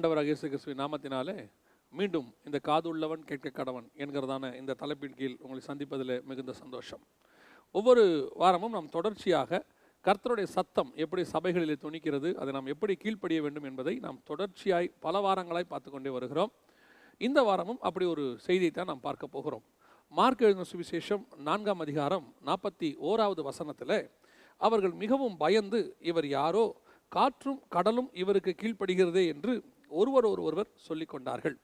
ஆண்டவராக இயேசு கிறிஸ்துவின் நாமத்தினாலே மீண்டும் இந்த காது உள்ளவன் கேட்க கடவன் என்கிறதான இந்த தலைப்பின் கீழ் உங்களை சந்திப்பதில் மிகுந்த சந்தோஷம். ஒவ்வொரு வாரமும் நாம் தொடர்ச்சியாக கர்த்தருடைய சத்தம் எப்படி சபைகளிலே துணிக்கிறது அதை நாம் எப்படி கீழ்ப்படிய வேண்டும் என்பதை நாம் தொடர்ச்சியாய் பல வாரங்களாய் பார்த்து கொண்டே வருகிறோம். இந்த வாரமும் அப்படி ஒரு செய்தியை தான் நாம் பார்க்க போகிறோம். மார்க் எழுதின சுவிசேஷம் நான்காம் அதிகாரம் நாற்பத்தி ஓராவது வசனத்தில் அவர்கள் மிகவும் பயந்து இவர் யாரோ காற்றும் கடலும் இவருக்கு கீழ்ப்படுகிறதே என்று ஒருவர் ஒருவர் சொல்லி கொண்டார்கள்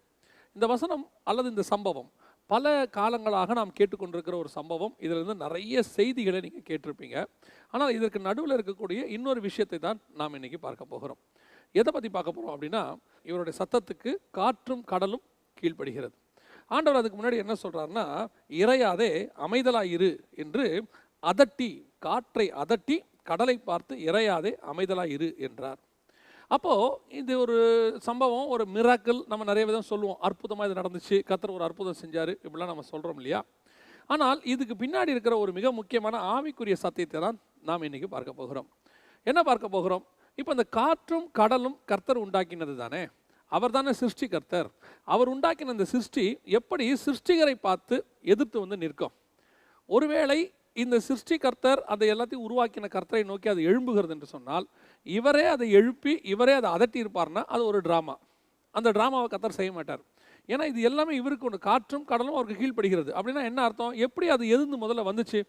இந்த வசனம் அல்லது இந்த சம்பவம் பல காலங்களாக நாம் கேட்டுக்கொண்டிருக்கிற ஒரு சம்பவம். இதில் இருந்து நிறைய செய்திகளை நீங்கள் கேட்டிருப்பீங்க. ஆனால் இதற்கு நடுவில் இருக்கக்கூடிய இன்னொரு விஷயத்தை தான் நாம் இன்னைக்கு பார்க்க போகிறோம். எதை பற்றி பார்க்க போகிறோம் அப்படின்னா இவருடைய சத்தத்துக்கு காற்றும் கடலும் கீழ்ப்படுகிறது. ஆண்டவர் அதுக்கு முன்னாடி என்ன சொல்கிறாருன்னா இறையாதே அமைதலாயிரு என்று அதட்டி காற்றை அதட்டி கடலை பார்த்து இறையாதே அமைதலாயிரு என்றார். அப்போது இது ஒரு சம்பவம் ஒரு மிராக்கள் நம்ம நிறைய விதம் சொல்லுவோம். அற்புதமாக இது நடந்துச்சு கத்தர் ஒரு அற்புதம் செஞ்சார் இப்படிலாம் நம்ம சொல்கிறோம் இல்லையா? ஆனால் இதுக்கு பின்னாடி இருக்கிற ஒரு மிக முக்கியமான ஆவிக்குரிய சத்தியத்தை தான் நாம் இன்னைக்கு பார்க்க போகிறோம். என்ன பார்க்க போகிறோம்? இப்போ இந்த காற்றும் கடலும் கர்த்தர் உண்டாக்கினது தானே? அவர் தானே சிருஷ்டி கர்த்தர். அவர் உண்டாக்கின இந்த சிருஷ்டி எப்படி சிருஷ்டிகரை பார்த்து எதிர்த்து வந்து நிற்கும்? ஒருவேளை இந்த சிருஷ்டி கர்த்தர் அதை எல்லாத்தையும் உருவாக்கின கர்த்தரை நோக்கி அது எழும்புகிறது என்று சொன்னால் இவரே அதை எழுப்பி இவரே அதை அதட்டி இருப்பார்னா அது ஒரு ட்ராமா அந்த ட்ராமாவை கத்தர் செய்ய மாட்டார். ஏன்னா இது எல்லாமே இவருக்கு ஒன்று காற்றும் கடலும் அவருக்கு கீழ்ப்படுகிறது. அப்படின்னா என்ன அர்த்தம்? எப்படி அது எதிர்ந்து முதல்ல வந்துச்சு?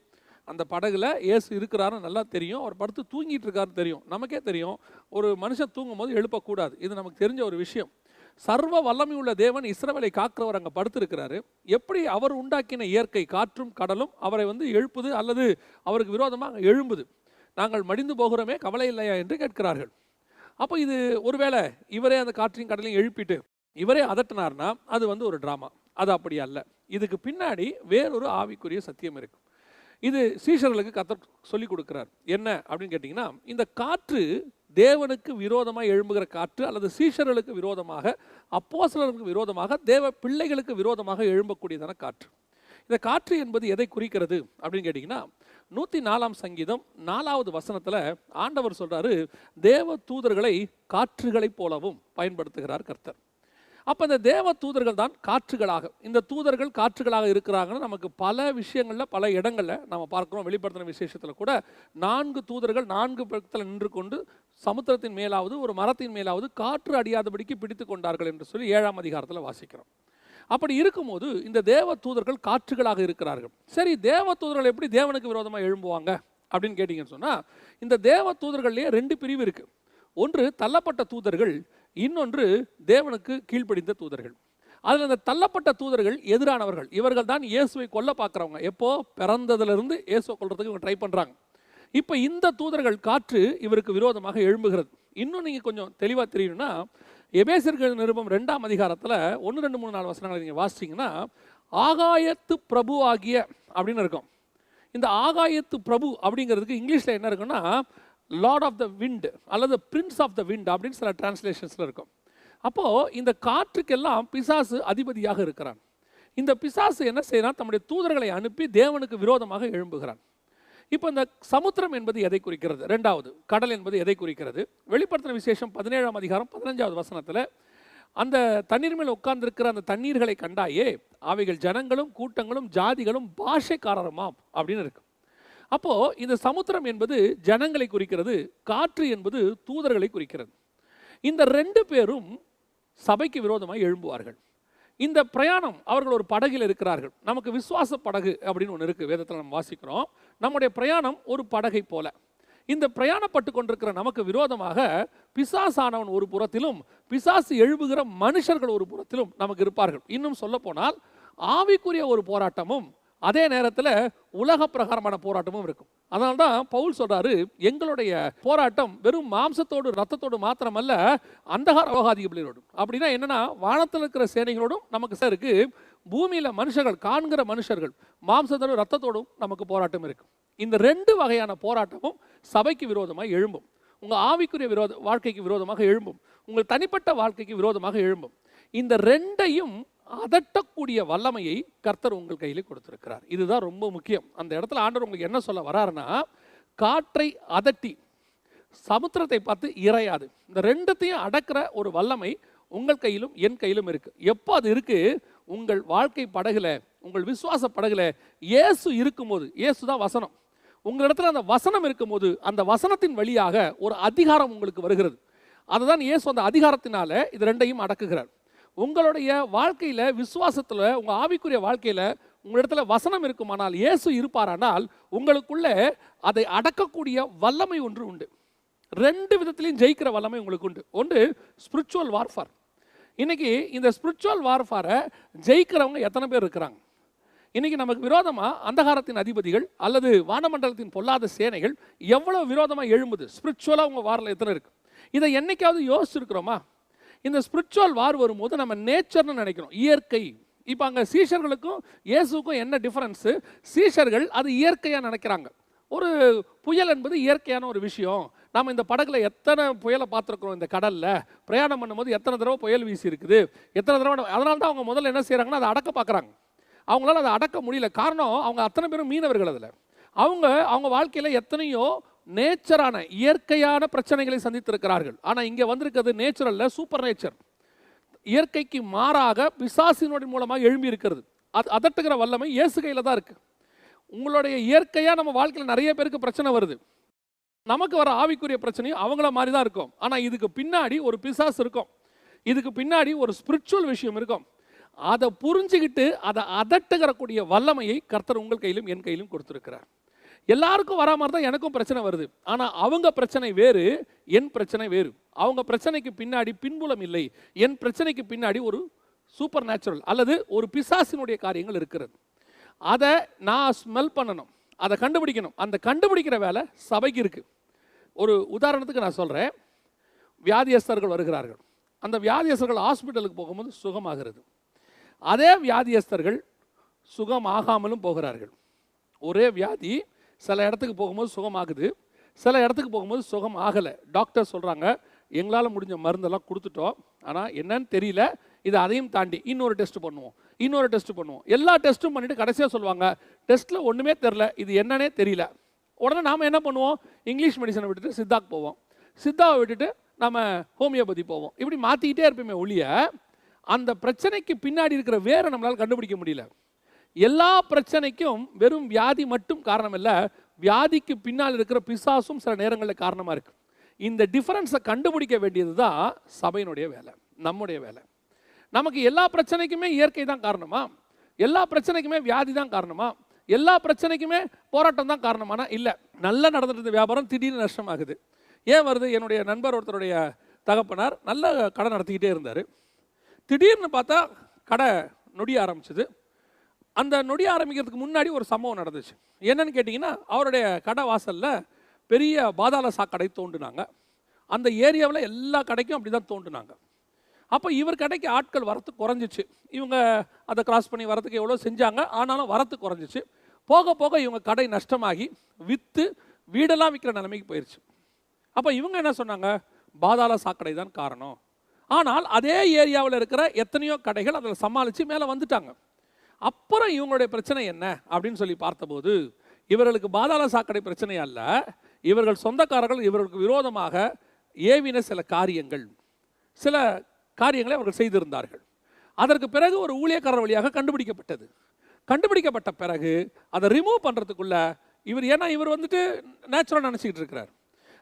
அந்த படகுல ஏசு இருக்கிறாருன்னு நல்லா தெரியும். அவர் படுத்து தூங்கிட்டு இருக்காருன்னு தெரியும். நமக்கே தெரியும். ஒரு மனுஷன் தூங்கும் போது எழுப்பக்கூடாது. இது நமக்கு தெரிஞ்ச ஒரு விஷயம். சர்வ வல்லமை உள்ள தேவன் இஸ்ரவேலை காக்கிறவர் அங்கே படுத்திருக்கிறாரு. எப்படி அவர் உண்டாக்கின இயற்கை காற்றும் கடலும் அவரை வந்து எழுப்புது அல்லது அவருக்கு விரோதமாக அங்கே எழும்புது? நாங்கள் மடிந்து போகிறோமே கவலை இல்லையா என்று கேட்கிறார்கள். அப்போ இது ஒருவேளை இவரே அந்த காற்றையும் கடலையும் எழுப்பிட்டு இவரே அதட்டினார்னா அது வந்து ஒரு ட்ராமா அது அப்படி அல்ல. இதுக்கு பின்னாடி வேறொரு ஆவிக்குரிய சத்தியம் இருக்கு இது சீஷர்களுக்கு கத்த சொல்லி கொடுக்கிறார். என்ன அப்படின்னு கேட்டிங்கன்னா இந்த காற்று தேவனுக்கு விரோதமாக எழும்புகிற காற்று அல்லது சீஷர்களுக்கு விரோதமாக அப்போசலருக்கு விரோதமாக தேவ பிள்ளைகளுக்கு விரோதமாக எழும்பக்கூடியதான காற்று. இந்த காற்று என்பது எதை குறிக்கிறது அப்படின்னு கேட்டிங்கன்னா நூற்றி நாலாம் சங்கீதம் நாலாவது வசனத்தில் ஆண்டவர் சொல்கிறாரு தேவ தூதர்களை காற்றுகளைப் போலவும் பயன்படுத்துகிறார் கர்த்தர். அப்போ இந்த தேவ தூதர்கள் தான் காற்றுகளாக. இந்த தூதர்கள் காற்றுகளாக இருக்கிறாங்கன்னு நமக்கு பல விஷயங்களில் பல இடங்களில் நம்ம பார்க்குறோம். வெளிப்படுத்தின விசேஷத்தில் கூட நான்கு தூதர்கள் நான்கு பக்கத்தில் நின்று கொண்டு சமுத்திரத்தின் மேலாவது ஒரு மரத்தின் மேலாவது காற்று அடியாதபடிக்கு பிடித்து கொண்டார்கள் என்று சொல்லி ஏழாம் அதிகாரத்தில் வாசிக்கிறோம். அப்படி இருக்கும்போது இந்த தேவ தூதர்கள் காற்றுகளாக இருக்கிறார்கள். சரி தேவ தூதர்கள் எப்படி தேவனுக்கு விரோதமாக எழும்புவாங்க அப்படின்னு கேட்டிங்கன்னு சொன்னால் இந்த தேவ தூதர்கள்லேயே ரெண்டு பிரிவு இருக்குது ஒன்று தள்ளப்பட்ட தூதர்கள் இன்னொன்று தேவனுக்கு கீழ்ப்படிந்த தூதர்கள். அதில் இந்த தள்ளப்பட்ட தூதர்கள் எதிரானவர்கள். இவர்கள் தான் இயேசுவை கொல்ல பார்க்குறவங்க. எப்போ? பிறந்ததுலேருந்து இயேசுவை கொள்றதுக்கு இவங்க ட்ரை பண்ணுறாங்க இப்போ இந்த தூதர்கள் காற்று இவருக்கு விரோதமாக எழும்புகிறது. இன்னும் நீங்கள் கொஞ்சம் தெளிவாக தெரியணும்னா எபேசர்கள் நிருபம் ரெண்டாம் அதிகாரத்தில் ஒன்று ரெண்டு மூணு நாலு வசனங்களை நீங்கள் வாசிச்சிங்கன்னா ஆகாயத்து பிரபு ஆகிய அப்படின்னு இருக்கும். இந்த ஆகாயத்து பிரபு அப்படிங்கிறதுக்கு இங்கிலீஷில் என்ன இருக்குன்னா லார்ட் ஆஃப் த விண்ட் அல்லது பிரின்ஸ் ஆஃப் த விண்ட் அப்படின்னு சில டிரான்ஸ்லேஷன்ஸில் இருக்கும். அப்போது இந்த காற்றுக்கெல்லாம் பிசாசு அதிபதியாக இருக்கிறான். இந்த பிசாசு என்ன செய்கிறான் தம்முடைய தூதர்களை அனுப்பி தேவனுக்கு விரோதமாக எழும்புகிறான். இப்போ இந்த சமுத்திரம் என்பது எதை குறிக்கிறது? ரெண்டாவது கடல் என்பது எதை குறிக்கிறது? வெளிப்படுத்தின விசேஷம் பதினேழாம் அதிகாரம் பதினஞ்சாவது வசனத்தில் அந்த தண்ணீர் மேல் உட்கார்ந்திருக்கிற அந்த தண்ணீர்களை கண்டாயே அவைகள் ஜனங்களும் கூட்டங்களும் ஜாதிகளும் பாஷைக்காரருமாம் அப்படின்னு இருக்கு. அப்போ இந்த சமுத்திரம் என்பது ஜனங்களை குறிக்கிறது காற்று என்பது தூதர்களை குறிக்கிறது. இந்த ரெண்டு பேரும் சபைக்கு விரோதமாக எழும்புவார்கள். இந்த பிரயாணம் அவர்கள் ஒரு படகில் இருக்கிறார்கள். நமக்கு விசுவாச படகு அப்படின்னு ஒன்று இருக்குது வேதத்தில் நம்ம வாசிக்கிறோம். நம்முடைய பிரயாணம் ஒரு படகை போல. இந்த பிரயாணப்பட்டு கொண்டிருக்கிற நமக்கு விரோதமாக பிசாசானவன் ஒரு புறத்திலும் பிசாசு எழுபுகிற மனுஷர்கள் ஒரு புறத்திலும் நமக்கு இருப்பார்கள். இன்னும் சொல்ல போனால் ஆவிக்குரிய ஒரு போராட்டமும் அதே நேரத்தில் உலக பிரகாரமான போராட்டமும் இருக்கும். அதனால தான் பவுல் சொல்றாரு எங்களுடைய போராட்டம் வெறும் மாம்சத்தோடு ரத்தத்தோடு மாத்திரமல்ல அந்தகார அவகாதிகளோடும் அப்படின்னா என்னன்னா வானத்தில் இருக்கிற சேனைகளோடும் நமக்கு சார் இருக்கு பூமியில் மனுஷர்கள் காண்கிற மனுஷர்கள் மாம்சத்தோடும் ரத்தத்தோடும் நமக்கு போராட்டம் இருக்கும் இந்த ரெண்டு வகையான போராட்டமும் சபைக்கு விரோதமாக எழும்பும். உங்கள் ஆவிக்குரிய விரோத வாழ்க்கைக்கு விரோதமாக எழும்பும். உங்கள் தனிப்பட்ட வாழ்க்கைக்கு விரோதமாக எழும்பும். இந்த ரெண்டையும் அதட்டக்கூடிய வல்லமையை கர்த்தர் உங்கள் கையில் கொடுத்துருக்கிறார். இதுதான் ரொம்ப முக்கியம். அந்த இடத்துல ஆண்டவர் உங்களுக்கு என்ன சொல்ல வராருன்னா காற்றை அதட்டி சமுத்திரத்தை பார்த்து இறையாது. இந்த ரெண்டுத்தையும் அடக்கிற ஒரு வல்லமை உங்கள் கையிலும் என் கையிலும் இருக்கு. எப்போ அது இருக்கு? உங்கள் வாழ்க்கை படகுல உங்கள் விசுவாச படகுல இயேசு இருக்கும்போது இயேசு தான் வசனம். உங்களிடத்தில் அந்த வசனம் இருக்கும்போது அந்த வசனத்தின் வழியாக ஒரு அதிகாரம் உங்களுக்கு வருகிறது. அதுதான் இயேசு அந்த அதிகாரத்தினால இது ரெண்டையும் அடக்குகிறார். உங்களுடைய வாழ்க்கையில் விசுவாசத்தில் உங்கள் ஆவிக்குரிய வாழ்க்கையில் உங்களிடத்துல வசனம் இருக்குமானால் இயேசு இருப்பாரானால் உங்களுக்குள்ளே அதை அடக்கக்கூடிய வல்லமை ஒன்று உண்டு. ரெண்டு விதத்திலையும் ஜெயிக்கிற வல்லமை உங்களுக்கு உண்டு. ஒன்று ஸ்பிரிச்சுவல் வார்ஃபார் இன்னைக்கு இந்த ஸ்பிரிச்சுவல் வார்ஃபாரை ஜெயிக்கிறவங்க எத்தனை பேர் இருக்கிறாங்க? இன்னைக்கு நமக்கு விரோதமாக அந்தகாரத்தின் அதிபதிகள் அல்லது வானமண்டலத்தின் பொல்லாத சேனைகள் எவ்வளோ விரோதமாக எழும்புது? ஸ்பிரிச்சுவலாக உங்கள் வாரில் எத்தனை இருக்குது இதை என்னைக்காவது யோசிச்சிருக்கிறோமா? இந்த ஸ்பிரிச்சுவல் வார் வரும்போது நம்ம நேச்சர்னு நினைக்கிறோம். இயற்கை. இப்போ அங்கே சீஷர்களுக்கும் இயேசுக்கும் என்ன டிஃப்ரென்ஸு சீஷர்கள் அது இயற்கையாக நினைக்கிறாங்க. ஒரு புயல் என்பது இயற்கையான ஒரு விஷயம். நாம் இந்த படகுல எத்தனை புயலை பார்த்துருக்குறோம் இந்த கடலில்? பிரயாணம் பண்ணும்போது எத்தனை தடவை புயல் வீசி இருக்குது எத்தனை தடவை அதனால தான் அவங்க முதல்ல என்ன செய்கிறாங்கன்னா அதை அடக்க பார்க்குறாங்க. அவங்களால அதை அடக்க முடியல. காரணம் அவங்க அத்தனை பேரும் மீனவர்கள் அதில். அவங்க அவங்க வாழ்க்கையில் எத்தனையோ நேச்சரான இயற்கையான பிரச்சனைகளை சந்தித்திருக்கிறார்கள். ஆனால் இங்கே வந்திருக்கிறது நேச்சுரல்ல சூப்பர் நேச்சர் இயற்கைக்கு மாறாக பிசாசினுடைய மூலமாக எழும்பி இருக்கிறது அது அதட்டுகிற வல்லமை இயேசு கையில் தான் இருக்குது உங்களுடைய இயற்கையாக நம்ம வாழ்க்கையில் நிறைய பேருக்கு பிரச்சனை வருது. நமக்கு வர ஆவிக்குரிய பிரச்சனையும் அவங்கள மாதிரி தான் இருக்கும். ஆனால் இதுக்கு பின்னாடி ஒரு பிசாசு இருக்கும். இதுக்கு பின்னாடி ஒரு ஸ்பிரிச்சுவல் விஷயம் இருக்கும். அதை புரிஞ்சுக்கிட்டு அதை அதட்டுகிறக்கூடிய வல்லமையை கர்த்தர் உங்கள் கையிலும் என் கையிலும் கொடுத்துருக்கிறார். எல்லாருக்கும் வரா மாதிரி தான் எனக்கும் பிரச்சனை வருது. ஆனால் அவங்க பிரச்சனை வேறு என் பிரச்சனை வேறு. அவங்க பிரச்சனைக்கு பின்னாடி பின்புலம் இல்லை. என் பிரச்சனைக்கு பின்னாடி ஒரு சூப்பர் நேச்சுரல் அல்லது ஒரு பிசாசினுடைய காரியங்கள் இருக்கிறது. அதை நான் ஸ்மெல் பண்ணணும். அதை கண்டுபிடிக்கணும். அந்த கண்டுபிடிக்கிற வேலை சபைக்கு இருக்குது ஒரு உதாரணத்துக்கு நான் சொல்கிறேன் வியாதியஸ்தர்கள் வருகிறார்கள். அந்த வியாதியஸ்தர்கள் ஹாஸ்பிட்டலுக்கு போகும்போது சுகமாகிறது. அதே வியாதியஸ்தர்கள் சுகமாகாமலும் போகிறார்கள். ஒரே வியாதி சில இடத்துக்கு போகும்போது சுகமாகுது. சில இடத்துக்கு போகும்போது சுகம் ஆகலை. டாக்டர் சொல்கிறாங்க எங்களால் முடிஞ்ச மருந்தெல்லாம் கொடுத்துட்டோம். ஆனால் என்னன்னு தெரியல. இது அதையும் தாண்டி இன்னொரு டெஸ்ட் பண்ணுவோம். இன்னொரு டெஸ்ட் பண்ணுவோம். எல்லா டெஸ்ட்டும் பண்ணிவிட்டு கடைசியாக சொல்லுவாங்க டெஸ்ட்டில் ஒன்றுமே தெரில இது என்னன்னே தெரியல. உடனே நாம் என்ன பண்ணுவோம்? இங்கிலீஷ் மெடிசனை விட்டுட்டு சித்தாக்கு போவோம். சித்தாவை விட்டுட்டு நம்ம ஹோமியோபதி போவோம். இப்படி மாற்றிக்கிட்டே இருப்போமே ஒழிய அந்த பிரச்சனைக்கு பின்னாடி இருக்கிற வேரை நம்மளால் கண்டுபிடிக்க முடியல. எல்லா பிரச்சனைக்கும் வெறும் வியாதி மட்டும் காரணம் இல்லை வியாதிக்கு பின்னால் இருக்கிற பிசாசும் சில நேரங்களில் காரணமாக இருக்கு. இந்த டிஃபரன்ஸை கண்டுபிடிக்க வேண்டியது தான் சபையினுடைய வேலை நம்முடைய வேலை. நமக்கு எல்லா பிரச்சனைக்குமே இயற்கை தான் காரணமா? எல்லா பிரச்சனைக்குமே வியாதி தான் காரணமா? எல்லா பிரச்சனைக்குமே போராட்டம் தான் காரணமானா? இல்லை. நல்லா நடந்துட்டு இருந்த வியாபாரம் திடீர்னு நஷ்டமாகுது. ஏன் வருது? என்னுடைய நண்பர் ஒருத்தருடைய தகப்பனார் நல்ல கடை நடத்திக்கிட்டே இருந்தார். திடீர்னு பார்த்தா கடை நொடிய ஆரம்பிச்சது. அந்த நொடி ஆரம்பிக்கிறதுக்கு முன்னாடி ஒரு சம்பவம் நடந்துச்சு. என்னன்னு கேட்டிங்கன்னா அவருடைய கடை வாசலில் பெரிய பாதாள சாக்கடை தோண்டுனாங்க. அந்த ஏரியாவில் எல்லா கடைக்கும் அப்படி தான் தோண்டுனாங்க. அப்போ இவர் கடைக்கு ஆட்கள் வரத்து குறைஞ்சிச்சு. இவங்க அதை கிராஸ் பண்ணி வரத்துக்கு எவ்வளோ செஞ்சாங்க ஆனாலும் வரத்து குறைஞ்சிச்சு. போக போக இவங்க கடை நஷ்டமாகி விற்று வீடெல்லாம் விற்கிற நிலைமைக்கு போயிடுச்சு அப்போ இவங்க என்ன சொன்னாங்க? பாதாள சாக்கடை தான் காரணம். ஆனால் அதே ஏரியாவில் இருக்கிற எத்தனையோ கடைகள் அதில் சமாளித்து மேலே வந்துட்டாங்க. அப்புறம் இவங்களுடைய பிரச்சனை என்ன? அப்படின்னு சொல்லி பார்த்தபோது இவர்களுக்கு பாதாள சாக்கடை பிரச்சனை அல்ல. இவர்கள் சொந்தக்காரர்கள் இவர்களுக்கு விரோதமாக ஏவின சில காரியங்கள் சில காரியங்களை அவர்கள் செய்திருந்தார்கள். அதற்கு பிறகு ஒரு ஊழியக்காரர் வழியாக கண்டுபிடிக்கப்பட்டது. கண்டுபிடிக்கப்பட்ட பிறகு அதை ரிமூவ் பண்ணுறதுக்குள்ள இவர் ஏன்னா இவர் வந்துட்டு நேச்சுரல் நினச்சிக்கிட்டு இருக்கிறார்.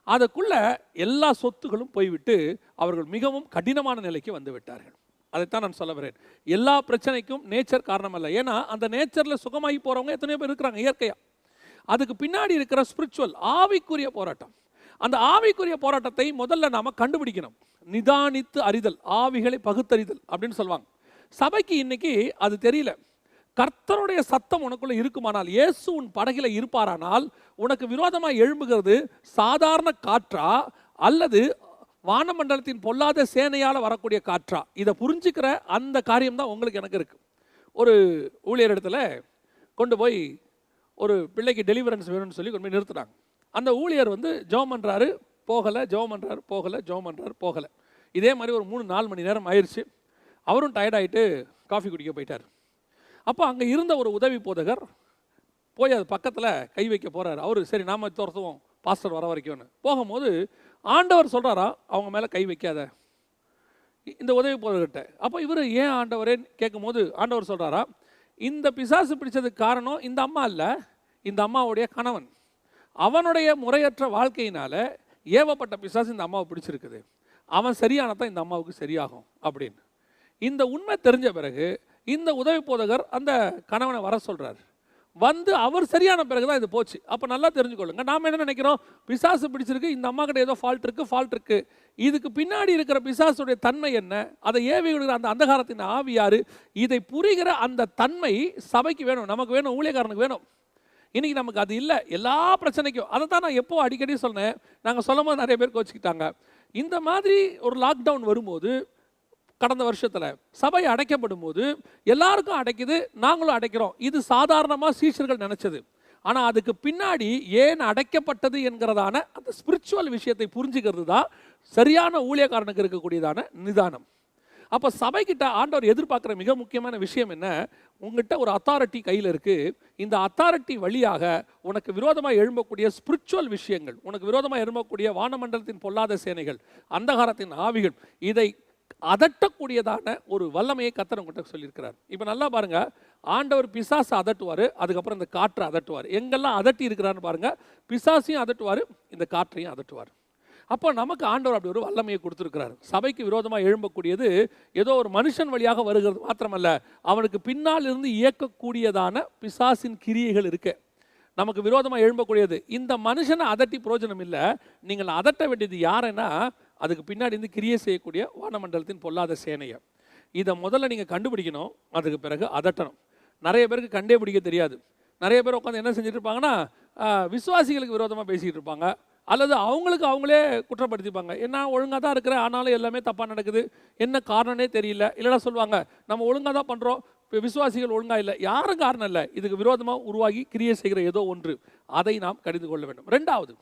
அதுக்குள்ள எல்லா சொத்துகளும் போய்விட்டு அவர்கள் மிகவும் கடினமான நிலைக்கு வந்து விட்டார்கள். அதைத்தான் நான் சொல்ல வரேன். எல்லா பிரச்சனைக்கும் நேச்சர் காரணம் அல்ல ஏன்னா அந்த நேச்சரில் சுகமாகி போகிறவங்க எத்தனையோ பேர் இருக்கிறாங்க இயற்கையாக அதுக்கு பின்னாடி இருக்கிற ஸ்பிரிச்சுவல் ஆவிக்குரிய போராட்டம். அந்த ஆவிக்குரிய போராட்டத்தை முதல்ல நாம கண்டுபிடிக்கணும். நிதானித்து அறிதல் ஆவிகளை பகுத்தறிதல் அப்படின்னு சொல்லுவாங்க. சபைக்கு இன்னைக்கு அது தெரியல. கர்த்தருடைய சத்தம் உனக்குள்ள இருக்குமானால் இயேசு உன் படகில இருப்பாரானால் உனக்கு விரோதமாக எழும்புகிறது சாதாரண காற்றா அல்லது வானமண்டலத்தின் பொல்லாத சேனையால் வரக்கூடிய காற்றா. இதை புரிஞ்சுக்கிற அந்த காரியம் தான் உங்களுக்கு எனக்கு இருக்கு. ஒரு ஊழியர் இடத்துல கொண்டு போய் ஒரு பிள்ளைக்கு டெலிவரன்ஸ் வேணும்னு சொல்லி கொண்டு போய் நிறுத்துகிறாங்க அந்த ஊழியர் வந்து ஜோம் பண்ணுறாரு போகலை ஜோம் பண்ணுறாரு போகலை ஜோம் பண்ணுறாரு போகலை. இதே மாதிரி ஒரு மூணு நாலு மணி நேரம் ஆயிடுச்சு அவரும் டயர்டாயிட்டு காஃபி குடிக்க போயிட்டார். அப்போ அங்கே இருந்த ஒரு உதவி போதகர் போய் அது பக்கத்தில் கை வைக்க போகிறார் அவர் சரி நாம துரத்துவோம் பாஸ்டர் வர வரைக்கும்னு. போகும்போது ஆண்டவர் சொல்கிறாரா அவங்க மேலே கை வைக்காத. இந்த உதவி போதர்கிட்ட அப்போ இவர் ஏன் ஆண்டவரேன்னு கேட்கும்போது ஆண்டவர் சொல்கிறாரா இந்த பிசாசு பிடிச்சதுக்கு காரணம் இந்த அம்மா இல்லை இந்த அம்மாவுடைய கணவன். அவனுடைய முறையற்ற வாழ்க்கையினால ஏவப்பட்ட பிசாசு இந்த அம்மாவை பிடிச்சிருக்குது. அவன் சரியானதான் இந்த அம்மாவுக்கு சரியாகும் அப்படின்னு. இந்த உண்மை தெரிஞ்ச பிறகு இந்த உதவி போதகர் அந்த கணவனை வர சொல்கிறார் வந்து அவர் சரியான பிறகு தான் இது போச்சு. அப்போ நல்லா தெரிஞ்சுக்கொள்ளுங்க. நாம் என்ன நினைக்கிறோம்? பிசாசு பிடிச்சிருக்கு இந்த அம்மா கிட்ட ஏதோ ஃபால்ட் இருக்கு ஃபால்ட் இருக்கு. இதுக்கு பின்னாடி இருக்கிற பிசாசுடைய தன்மை என்ன? அதை ஏவி விடுகிற அந்த அந்தகாரத்தின் ஆவியார் இதை புரிகிற அந்த தன்மை சபைக்கு வேணும். நமக்கு வேணும் ஊழியக்காரனுக்கு வேணும். இன்றைக்கி நமக்கு அது இல்லை. எல்லா பிரச்சனைக்கும். அதை தான் நான் எப்போ அடிக்கடி சொன்னேன். நாங்கள் சொல்லும் போது நிறைய பேர் கோச்சிக்கிட்டாங்க. இந்த மாதிரி ஒரு லாக்டவுன் வரும்போது கடந்த வருஷத்தில் சபை அடைக்கப்படும் போது எல்லாருக்கும் அடைக்குது நாங்களும் அடைக்கிறோம். இது சாதாரணமாக சீஷர்கள் நினச்சது. ஆனால் அதுக்கு பின்னாடி ஏன் அடைக்கப்பட்டது என்கிறதான அந்த ஸ்பிரிச்சுவல் விஷயத்தை புரிஞ்சுக்கிறது தான் சரியான ஊழியக்காரனுக்கு இருக்கக்கூடியதான நிதானம். அப்போ சபைக்கிட்ட ஆண்டவர் எதிர்பார்க்குற மிக முக்கியமான விஷயம் என்ன? உங்ககிட்ட ஒரு அத்தாரிட்டி கையில் இருக்குது இந்த அத்தாரிட்டி வழியாக உனக்கு விரோதமாக எழும்பக்கூடிய ஸ்பிரிச்சுவல் விஷயங்கள் உனக்கு விரோதமாக எழும்பக்கூடிய வானமண்டலத்தின் பொல்லாத சேனைகள் அந்தகாரத்தின் ஆவிகள் இதை அதட்டக்கூடியதான ஒரு வல்லமையை கத்தர் உங்கள்கிட்ட சொல்லியிருக்கிறார். இப்போ நல்லா பாருங்க ஆண்டவர் பிசாசு அதட்டுவார் அதுக்கப்புறம் இந்த காற்றை அதட்டுவார். எங்கெல்லாம் அதட்டி இருக்கிறான்னு பாருங்க பிசாசையும் அதட்டுவார் இந்த காற்றையும் அதட்டுவார். அப்போ நமக்கு ஆண்டவர் அப்படி ஒரு வல்லமையை கொடுத்துருக்கிறார். சபைக்கு விரோதமாக எழும்பக்கூடியது ஏதோ ஒரு மனுஷன் வழியாக வருகிறது மாத்திரமல்ல அவனுக்கு பின்னால் இருந்து இயக்கக்கூடியதான பிசாசின் கிரியைகள் இருக்கு. நமக்கு விரோதமாக எழும்பக்கூடியது. இந்த மனுஷனை அதட்டி பிரயோஜனம் இல்லை நீங்கள் அதட்ட வேண்டியது யாருன்னா அதுக்கு பின்னாடி இருந்து கிரியை செய்யக்கூடிய வானமண்டலத்தின் பொல்லாத சேனையை இதை முதல்ல நீங்கள் கண்டுபிடிக்கணும் அதுக்கு பிறகு அதட்டணும். நிறைய பேருக்கு கண்டே பிடிக்க தெரியாது. நிறைய பேர் உட்காந்து என்ன செஞ்சுட்டு இருப்பாங்கன்னா விசுவாசிகளுக்கு விரோதமாக பேசிக்கிட்டு இருப்பாங்க. அல்லது அவங்களுக்கு அவங்களே குற்றப்படுத்திப்பாங்க. என்ன ஒழுங்காக தான் இருக்கிற ஆனாலும் எல்லாமே தப்பாக நடக்குது. என்ன காரணனே தெரியல. இல்லைன்னா சொல்லுவாங்க நம்ம ஒழுங்காக தான் பண்ணுறோம் இப்போ விசுவாசிகள் ஒழுங்காக இல்லை. யாரும் காரணம் இல்லை. இதுக்கு விரோதமாக உருவாகி கிரியை செய்கிற ஏதோ ஒன்று. அதை நாம் கடிந்து கொள்ள வேண்டும். ரெண்டாவது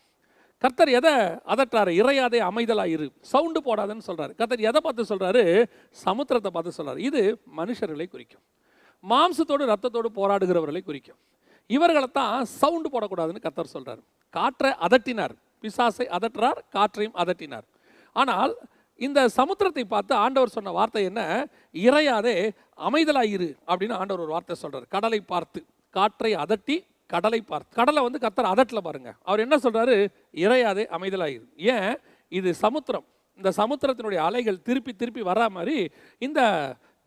கர்த்தர் எதை அதட்டாரு? இறையாதே அமைதலாக இரு சவுண்டு போடாதன்னு சொல்கிறார் கர்த்தர் எதை பார்த்து சொல்கிறாரு சமுத்திரத்தை பார்த்து சொல்கிறார் இது மனுஷர்களை குறிக்கும். மாம்சத்தோடு ரத்தத்தோடு போராடுகிறவர்களை குறிக்கும். இவர்களை தான் சவுண்டு போடக்கூடாதுன்னு கர்த்தர் சொல்கிறார் காற்றை அதட்டினார். பிசாசை அதட்டுறார் காற்றையும் அதட்டினார். ஆனால் இந்த சமுத்திரத்தை பார்த்து ஆண்டவர் சொன்ன வார்த்தை என்ன? இறையாதே அமைதலாயிரு இரு அப்படின்னு ஆண்டவர் ஒரு வார்த்தை சொல்கிறார் கடலை பார்த்து. காற்றை அதட்டி கடலை பார்த்து கடலை வந்து கத்தர் அதட்டில் பாருங்க. அவர் என்ன சொல்றாரு? இறையாதே அமைதலாயிரு. ஏன்? இது சமுத்திரம். இந்த சமுத்திரத்தினுடைய அலைகள் திருப்பி திருப்பி வரா மாதிரி இந்த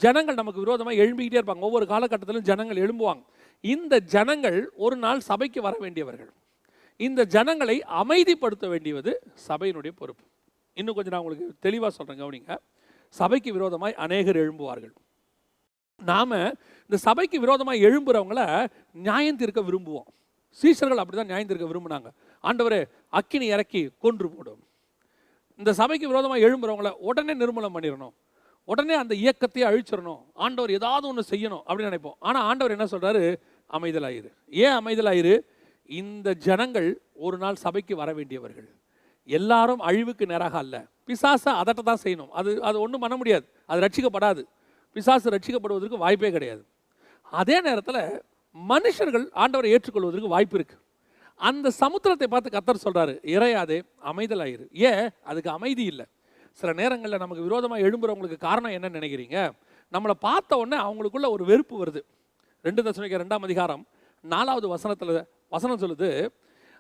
ஜனங்கள் நமக்கு விரோதமாக எழும்பிக்கிட்டே இருப்பாங்க. ஒவ்வொரு காலகட்டத்திலும் ஜனங்கள் எழும்புவாங்க. இந்த ஜனங்கள் ஒரு நாள் சபைக்கு வர வேண்டியவர்கள். இந்த ஜனங்களை அமைதிப்படுத்த வேண்டியது சபையினுடைய பொறுப்பு. இன்னும் கொஞ்சம் நான் உங்களுக்கு தெளிவாக சொல்கிறேன் கவனிங்க. சபைக்கு விரோதமாய் அநேகர் எழும்புவார்கள். நாம இந்த சபைக்கு விரோதமாக எழும்புறவங்கள நியாயம் தீர்க்க விரும்புவோம். சீஷர்கள் அப்படிதான் நியாயம் தீர்க்க விரும்பினாங்க. ஆண்டவரே அக்கினி இறக்கி கொன்று போடும். இந்த சபைக்கு விரோதமாக எழும்புறவங்கள உடனே நிர்மூலம் பண்ணிடணும் உடனே அந்த இயக்கத்தையே அழிச்சிடணும் ஆண்டவர் ஏதாவது ஒன்று செய்யணும் அப்படின்னு நினைப்போம். ஆனால் ஆண்டவர் என்ன சொல்றாரு? அமைதலாயிரு. ஏன் அமைதலாயிரு? இந்த ஜனங்கள் ஒரு நாள் சபைக்கு வர வேண்டியவர்கள். எல்லாரும் அழிவுக்கு நேராக அல்ல. பிசாசை அதட்ட தான் செய்யணும். அது அது ஒன்றும் பண்ண முடியாது. அது ரட்சிக்கப்படாது. பிசாசு ரட்சிக்கப்படுவதற்கு வாய்ப்பே கிடையாது. அதே நேரத்தில் மனுஷர்கள் ஆண்டவரை ஏற்றுக்கொள்வதற்கு வாய்ப்பு இருக்கு. அந்த சமுத்திரத்தை பார்த்து கத்தர் சொல்கிறாரு இறையாதே அமைதலாயிரு. ஏன்? அதுக்கு அமைதி இல்லை. சில நேரங்களில் நமக்கு விரோதமாக எழும்புறவங்களுக்கு காரணம் என்னன்னு நினைக்கிறீங்க? நம்மளை பார்த்த உடனே அவங்களுக்குள்ள ஒரு வெறுப்பு வருது. ரெண்டு தசமிக்க ரெண்டாம் அதிகாரம் நாலாவது வசனத்தில் வசனம் சொல்லுது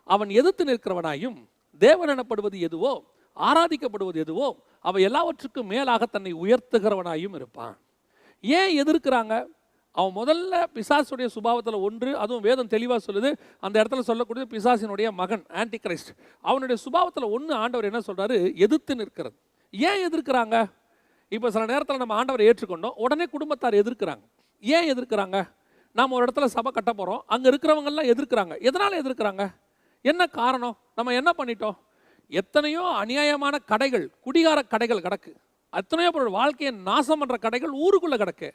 அவன் எதிர்த்து நிற்கிறவனாயும் தேவன் எனப்படுவது எதுவோ ஆராதிக்கப்படுவது எதுவோ அவன் எல்லாவற்றுக்கும் மேலாக தன்னை உயர்த்துகிறவனாயும் இருப்பான். ஏன் எதிர்க்கிறாங்க? அவன் முதல்ல பிசாசுடைய சுபாவத்தில் ஒன்று அதுவும் வேதம் தெளிவாக சொல்லுது. அந்த இடத்துல சொல்லக்கூடியது பிசாசினுடைய மகன் ஆன்டி கிரைஸ்ட் அவனுடைய சுபாவத்தில் ஒன்று ஆண்டவர் என்ன சொல்கிறாரு எதிர்த்து நிற்கிறது. ஏன் எதிர்க்கிறாங்க? இப்போ சில நேரத்தில் நம்ம ஆண்டவரை ஏற்றுக்கொண்டோம் உடனே குடும்பத்தார் எதிர்க்கிறாங்க. ஏன் எதிர்க்கிறாங்க? நாம் ஒரு இடத்துல சபை கட்ட போகிறோம் அங்கே இருக்கிறவங்கெல்லாம் எதிர்க்கிறாங்க. எதனால் எதிர்க்கிறாங்க? என்ன காரணம்? நம்ம என்ன பண்ணிட்டோம்? எத்தனையோ அநியாயமான கடைகள் குடிகார கடைகள் கிடக்கு. அத்தனையோ பேரோட வாழ்க்கையை நாசம் பண்ணுற கடைகள் ஊருக்குள்ளே கிடக்கு.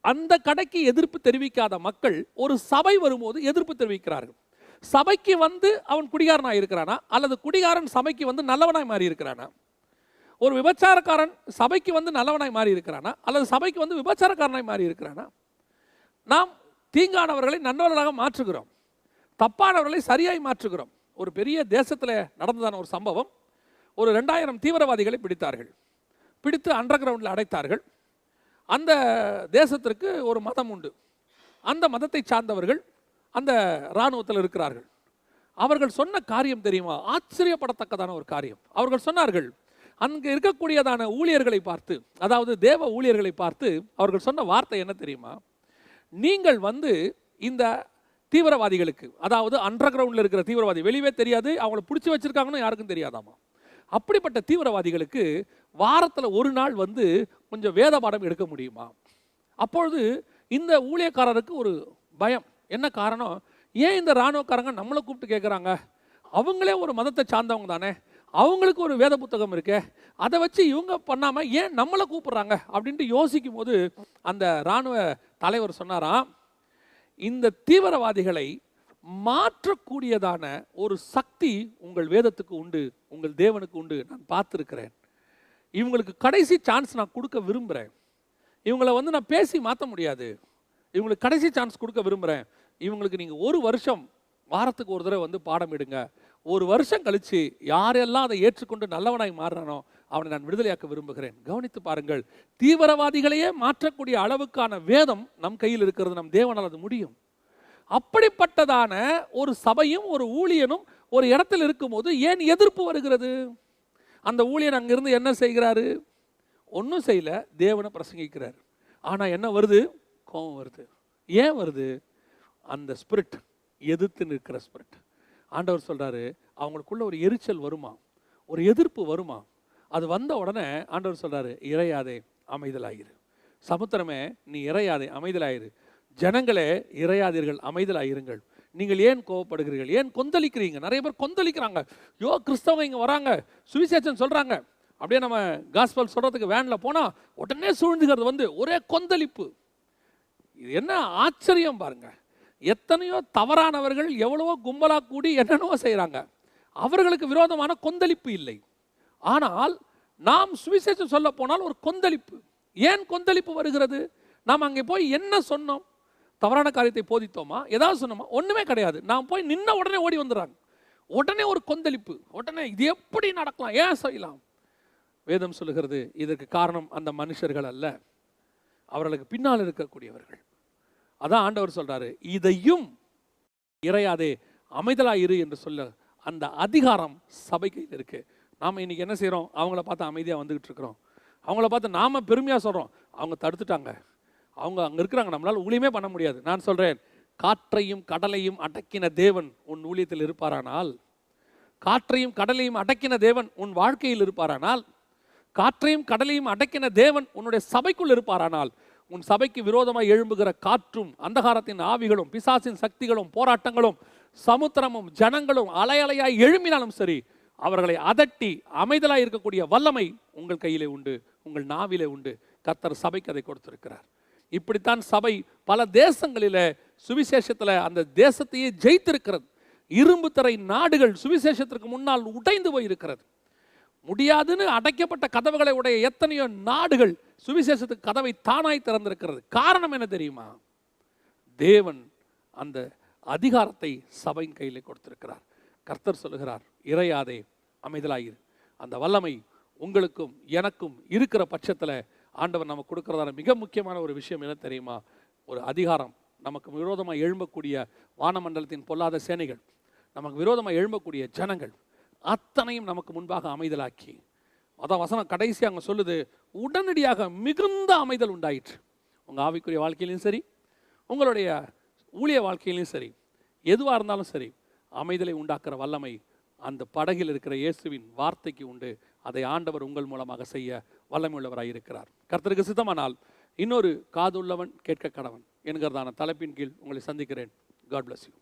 அந்த கடைக்கு எதிர்ப்பு தெரிவிக்காத மக்கள் ஒரு சபை வரும்போது எதிர்ப்பு தெரிவிக்கிறார்கள். சபைக்கு வந்து அவன் குடிகாரனாக இருக்கிறானா? அல்லது குடிகாரன் சபைக்கு வந்து நல்லவனாய் மாறி இருக்கிறானா? ஒரு விபச்சாரக்காரன் சபைக்கு வந்து நல்லவனாய் மாறி இருக்கிறானா? அல்லது சபைக்கு வந்து விபச்சாரக்காரனாய் மாறி இருக்கிறானா? நாம் தீங்கானவர்களை நல்லவர்களாக மாற்றுகிறோம். தப்பானவர்களை சரியாய் மாற்றுகிறோம். ஒரு பெரிய தேசத்தில் நடந்ததான ஒரு சம்பவம். ஒரு ரெண்டாயிரம் தீவிரவாதிகளை பிடித்தார்கள். பிடித்து அண்டர் கிரவுண்டில் அடைத்தார்கள். அந்த தேசத்திற்கு ஒரு மதம் உண்டு. அந்த மதத்தை சார்ந்தவர்கள் அந்த இராணுவத்தில் இருக்கிறார்கள். அவர்கள் சொன்ன காரியம் தெரியுமா? ஆச்சரியப்படத்தக்கதான ஒரு காரியம். அவர்கள் சொன்னார்கள் அங்கே இருக்கக்கூடியதான ஊழியர்களை பார்த்து அதாவது தேவ ஊழியர்களை பார்த்து அவர்கள் சொன்ன வார்த்தை என்ன தெரியுமா? நீங்கள் வந்து இந்த தீவிரவாதிகளுக்கு அதாவது அண்டர் கிரவுண்டில் இருக்கிற தீவிரவாதி வெளியே தெரியாது அவங்கள பிடிச்சி வச்சிருக்காங்கன்னு யாருக்கும் தெரியாதாமா? அப்படிப்பட்ட தீவிரவாதிகளுக்கு வாரத்தில் ஒரு நாள் வந்து கொஞ்சம் வேத பாடம் எடுக்க முடியுமா? அப்பொழுது இந்த ஊழியக்காரருக்கு ஒரு பயம். என்ன காரணம்? ஏன் இந்த இராணுவக்காரங்க நம்மளை கூப்பிட்டு கேட்குறாங்க அவங்களே ஒரு மதத்தை சார்ந்தவங்க தானே. அவங்களுக்கு ஒரு வேத புத்தகம் இருக்கே. அதை வச்சு இவங்க பண்ணாமல் ஏன் நம்மளை கூப்பிட்றாங்க? அப்படின்ட்டு யோசிக்கும் போது அந்த இராணுவ தலைவர் சொன்னாராம் இந்த தீவிரவாதிகளை மாற்றக்கூடியதான ஒரு சக்தி உங்கள் வேதத்துக்கு உண்டு உங்கள் தேவனுக்கு உண்டு. நான் பார்த்துருக்கிறேன். இவங்களுக்கு கடைசி சான்ஸ் நான் கொடுக்க விரும்புகிறேன் இவங்களை வந்து நான் பேசி மாற்ற முடியாது. இவங்களுக்கு கடைசி சான்ஸ் கொடுக்க விரும்புகிறேன் இவங்களுக்கு நீங்கள் ஒரு வருஷம் வாரத்துக்கு ஒரு தடவை வந்து பாடம் எடுங்க ஒரு வருஷம் கழித்து யாரெல்லாம் அதை ஏற்றுக்கொண்டு நல்லவனாய் மாறுறானோ அவனை நான் விடுதலையாக்க விரும்புகிறேன். கவனித்து பாருங்கள். தீவிரவாதிகளையே மாற்றக்கூடிய அளவுக்கான வேதம் நம் கையில் இருக்கிறது. நம் தேவனால் அது முடியும். அப்படிப்பட்டதான ஒரு சபையும் ஒரு ஊழியனும் ஒரு இடத்தில் இருக்கும்போது ஏன் எதிர்ப்பு வருகிறது? அந்த ஊழியன் அங்கிருந்து என்ன செய்கிறாரு? ஒன்றும் செய்யல. தேவனை பிரசங்கிக்கிறார். ஆனால் என்ன வருது? கோபம் வருது. ஏன் வருது? அந்த ஸ்பிரிட் எதிர்த்து நிற்கிற ஸ்பிரிட் ஆண்டவர் சொல்றாரு அவங்களுக்குள்ள ஒரு எரிச்சல் வருமா? ஒரு எதிர்ப்பு வருமா? அது வந்த உடனே ஆண்டவர் சொல்கிறாரு இறையாதே அமைதலாயிரு. சமுத்திரமே நீ இறையாதே அமைதலாயிரு. ஜனங்களே இறையாதீர்கள் அமைதலாயிருங்கள். நீங்கள் ஏன் கோவப்படுகிறீர்கள்? ஏன் கொந்தளிக்கிறீங்க? நிறைய பேர் கொந்தளிக்கிறாங்க. யோ கிறிஸ்தவங்க இங்கே வராங்க. சுவிசேஷன் சொல்கிறாங்க அப்படியே நம்ம காஸ்பல் சொல்கிறதுக்கு வேனில் போனால் உடனே சூழ்ந்துகிறது வந்து ஒரே கொந்தளிப்பு. இது என்ன ஆச்சரியம் பாருங்க. எத்தனையோ தவறானவர்கள் எவ்வளவோ கும்பலாக கூடி என்னென்னவோ செய்கிறாங்க அவர்களுக்கு விரோதமான கொந்தளிப்பு இல்லை. ஆனால் நாம் சுவிசேஷம் சொல்ல போனால் ஒரு கொந்தளிப்பு. ஏன் கொந்தளிப்பு வருகிறது? நாம் அங்கே போய் என்ன சொன்னோம்? தவறான காரியத்தை போதித்தோமா? ஏதாவது சொன்னோமா? ஒன்றுமே கிடையாது. நாம் போய் நின்ன உடனே ஓடி வந்துடுறாங்க. உடனே ஒரு கொந்தளிப்பு. உடனே இது எப்படி நடக்கலாம்? ஏன் செய்யலாம்? வேதம் சொல்லுகிறது இதற்கு காரணம் அந்த மனுஷர்கள் அல்ல. அவர்களுக்கு பின்னால் இருக்கக்கூடியவர்கள். அதான் ஆண்டவர் சொல்கிறாரு இதையும் இறையாதே அமைதலாயிரு இரு என்று சொல்ல அந்த அதிகாரம் சபை கையில் இருக்கு. நாம் இன்னைக்கு என்ன செய்கிறோம் அவங்கள பார்த்து அமைதியாக வந்துக்கிட்டு இருக்கிறோம். அவங்கள பார்த்து நாம பெருமையாக சொல்கிறோம் அவங்க தடுத்துட்டாங்க. அவங்க அங்க இருக்கிறாங்க நம்மளால ஊழியமே பண்ண முடியாது. நான் சொல்றேன் காற்றையும் கடலையும் அடக்கின தேவன் உன் ஊழியத்தில் இருப்பாரானால் காற்றையும் கடலையும் அடக்கின தேவன் உன் வாழ்க்கையில் இருப்பாரானால் காற்றையும் கடலையும் அடக்கின தேவன் உன்னுடைய சபைக்குள் இருப்பாரானால் உன் சபைக்கு விரோதமாய் எழும்புகிற காற்றும் அந்தகாரத்தின் ஆவிகளும் பிசாசின் சக்திகளும் போராட்டங்களும் சமுத்திரமும் ஜனங்களும் அலையலையாய் எழும்பினாலும் சரி அவர்களை அதட்டி அமைதலாய் இருக்கக்கூடிய வல்லமை உங்கள் கையிலே உண்டு உங்கள் நாவிலே உண்டு. கர்த்தர் சபைக்கு அதை கொடுத்திருக்கிறார். இப்படித்தான் சபை பல தேசங்களில் சுவிசேஷத்துல அந்த தேசத்தையே ஜெயித்திருக்கிறது. இரும்பு தரை நாடுகள் சுவிசேஷத்திற்கு முன்னால் உடைந்து போயிருக்கிறது. முடியாதுன்னு அடைக்கப்பட்ட கதவுகளை உடைய எத்தனையோ நாடுகள் சுவிசேஷத்துக்கு கதவை தானாய் திறந்திருக்கிறது. காரணம் என்ன தெரியுமா? தேவன் அந்த அதிகாரத்தை சபையின் கையில் கொடுத்திருக்கிறார். கர்த்தர் சொல்லுகிறார் இறையாதே அமைதலாயிரு. அந்த வல்லமை உங்களுக்கும் எனக்கும் இருக்கிற பட்சத்தில் ஆண்டவர் நமக்கு கொடுக்குறதான மிக முக்கியமான ஒரு விஷயம் என்ன தெரியுமா? ஒரு அதிகாரம். நமக்கு விரோதமாக எழும்பக்கூடிய வானமண்டலத்தின் பொல்லாத சேனைகள் நமக்கு விரோதமாக எழும்பக்கூடிய ஜனங்கள் அத்தனையும் நமக்கு முன்பாக அமைதலாக்கி அதான் வசனம் கடைசி அங்கே சொல்லுது உடனடியாக மிகுந்த அமைதல் உண்டாயிற்று. உங்கள் ஆவிக்குரிய வாழ்க்கையிலையும் சரி உங்களுடைய ஊழிய வாழ்க்கையிலையும் சரி எதுவாக இருந்தாலும் சரி அமைதலை உண்டாக்குற வல்லமை அந்த படகில் இருக்கிற இயேசுவின் வார்த்தைக்கு உண்டு. அதை ஆண்டவர் உங்கள் மூலமாக செய்ய வல்லமை இருக்கிறார். கர்த்தருக்கு சித்தமானால் இன்னொரு காது உள்ளவன் கேட்க கடவன் என்கிறதான தலைப்பின் கீழ் உங்களை சந்திக்கிறேன். God bless you